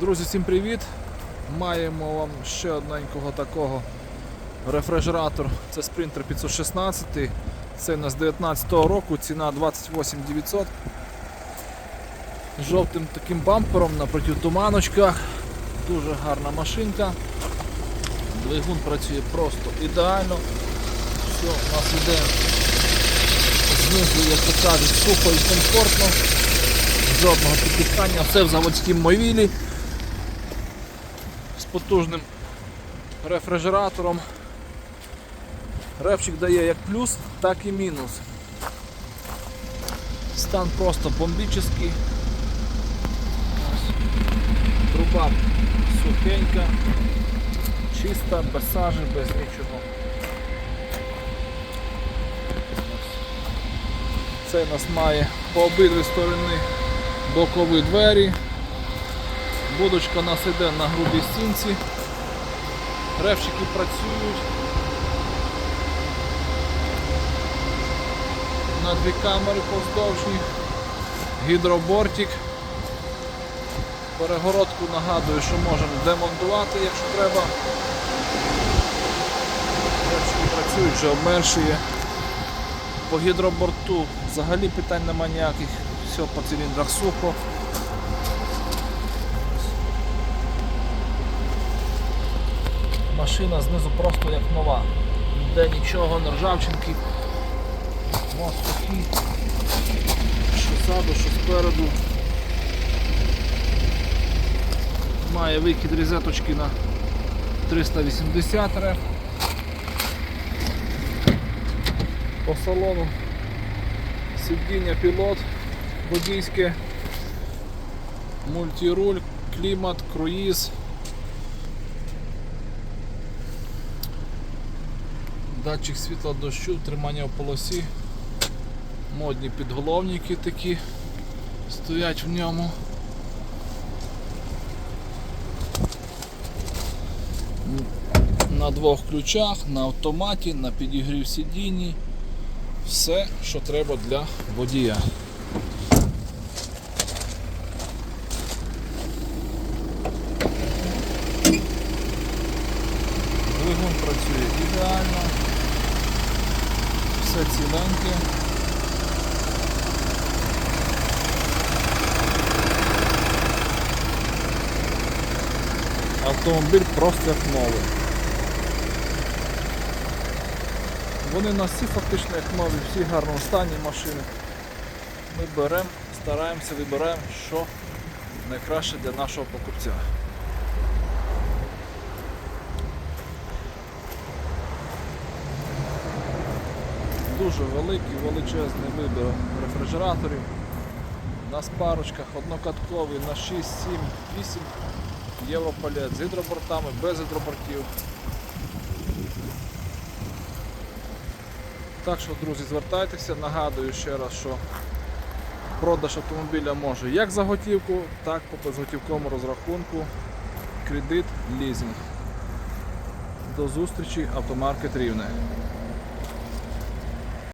Друзі, всім привіт! Маємо вам ще одненького такого рефрижератор. Це Sprinter 516. Це у нас 19-го року, ціна 28 900. Жовтим таким бампером на протитуманочках. Дуже гарна машинка. Двигун працює просто ідеально. Все, у нас іде знизу, як то кажуть, сухо і комфортно. Жодного підпікання, все в заводському мовілі потужним рефрижератором. Ревчик дає як плюс, так і мінус. Стан просто бомбічний. Труба сухенька, чиста, без сажі, без нічого. Це нас має по обидві сторони бокові двері. Будочка у нас йде на грубій стінці. Ревчики працюють. На дві камери повздовжні. Гідробортик. Перегородку нагадую, що можемо демонтувати, якщо треба. Ревчики працюють, вже обмершує. По гідроборту взагалі питань нема ніяких, все по циліндрах сухо. Машина знизу просто як нова. Ніде нічого, не ржавчинки. Мост сухий. Що ззаду, що спереду. Має викид різеточки на 380 реф. По салону сидіння пілот, водійське, мультируль, клімат, круїз. Датчик світла дощу, тримання в полосі, модні підголовники такі стоять в ньому. На двох ключах, на автоматі, на підігрів сидінні. Все, що треба для водія. Двигун працює ідеально. Все ціленьке. Автомобіль просто як новий. Вони у нас всі фактично як нові, всі в гарному стані машини. Ми беремо, стараємося, вибираємо, що найкраще для нашого покупця. Дуже великий, величезний вибір рефрижераторів. На спарочках однокатковий на 6, 7, 8 європалет з гідробортами, без гідробортів. Так що, друзі, звертайтеся, нагадую ще раз, що продаж автомобіля може як за готівку, так по безготівковому розрахунку, кредит, лізинг. До зустрічі, автомаркет Рівне.